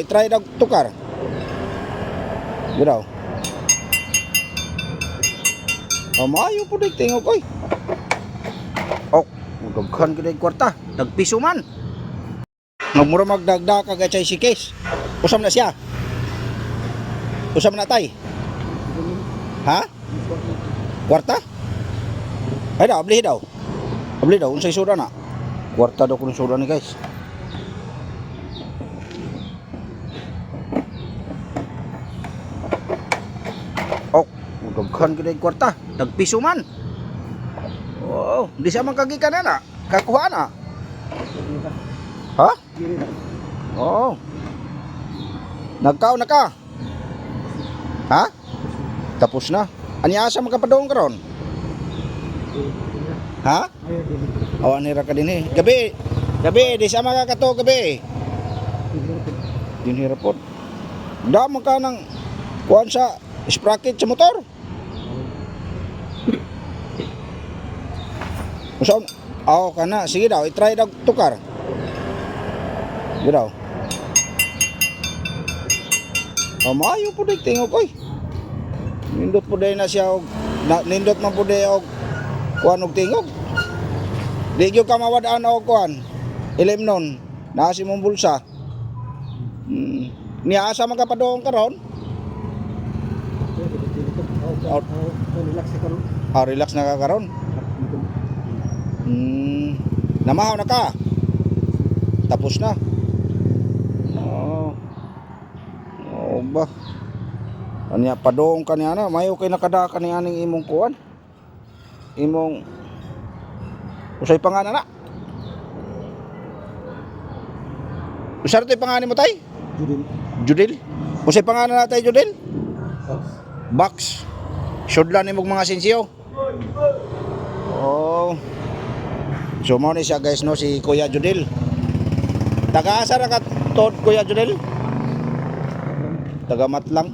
I-try na tukar. Giraw. Amayo po rin tingog koy. Oh, magdaghan gid kwarta. Nagpiso man. Nagmura magdagda ka gachay si case. Usam na siya. Usam na tay. Ha? Kwarta? Ay daw, abli daw. Abli daw, unsay suda na. Kwarta daw kung suda ni guys. Oh, daghan gid ang kwarta. Nagpiso man. Oh, di siya man kagikan na. Kakuha na. Ha? Oo. Nagkaw na ka. Ha? Tapos na. Anya asa makapadong karon? Ha? Awan nira ka din eh. Gabi. Gabi, di siya makakato gabi. Dinhira po. Damo ka ng kuhan sa sprocket sa motor. Usaw, aw ka na. Sige daw, i-try daw tukar. Sige daw. Amayo po din tingog koy. Nindot po din na siya og na, nindot man po din og kuan og tingog. Di gyud ka mawadaan og. Ilim nun. Naa si mong bulsa. Hmm. Niasa man ka pa doon karon? Oh, relax ka ron. Ah, relax na ka karon. Hmm. Namahaw na ka. Tapos na. Oh. Oh ba. Anya padong kaniya na, mayo kay nakada kani aning imong kuan. Imong Usay pangalan na. Usar to pangalan mo tay? Judin. Judil. Usay pangalan na tay Judil? Box. Sudlan nimog mga sensiyo. Oh. So mo ni siya guys no si Kuya Judil. Taga-asa ra ka tod Kuya Judil? Taga Matlang.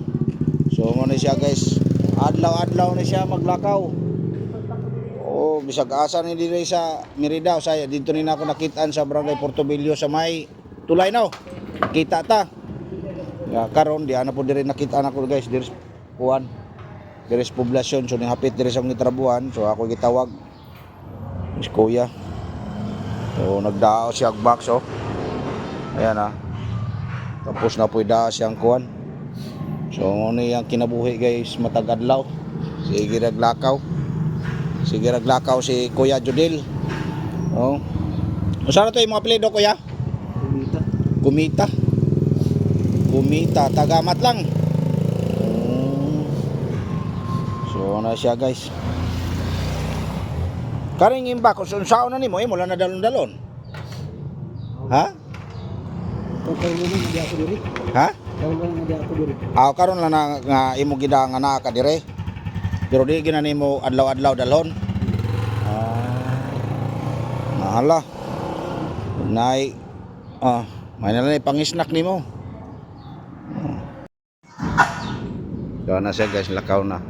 So mo ni siya guys. Adlaw-adlaw ni siya maglakaw. Oh, bisag asa ni diri sa Merida saya dito ni na ako nakitaan sa Barangay Portobillo sa may tulay now. Kita ta. Ya karon di ana po diri nakita ako guys diri kuan. Diri sa poblasyon so ni hapit diri sa mga trabuhan so ako gitawag. Is kuya. So nagdao siya og box oh. Ayan ah. Tapos na po ida siyang kuan. So ano yung kinabuhi guys matag adlaw. Sige raglakaw. Sige raglakaw si Kuya Judil. Oh. Usa na to yung mga apelyido kuya? Kumita. Kumita. Kumita, tagamat lang. Mm. So na siya guys. Karing imba kung saan na nimo eh mula na dalon-dalon. Ha? Ha? Diri. Ah karon lang na nga imo gida nga naa ka dire. Pero di gina nimo adlaw-adlaw dalon. Ah. Mahala. Nay ah, may na pangisnak nimo. Oh. Doon na siya guys, lakaw na.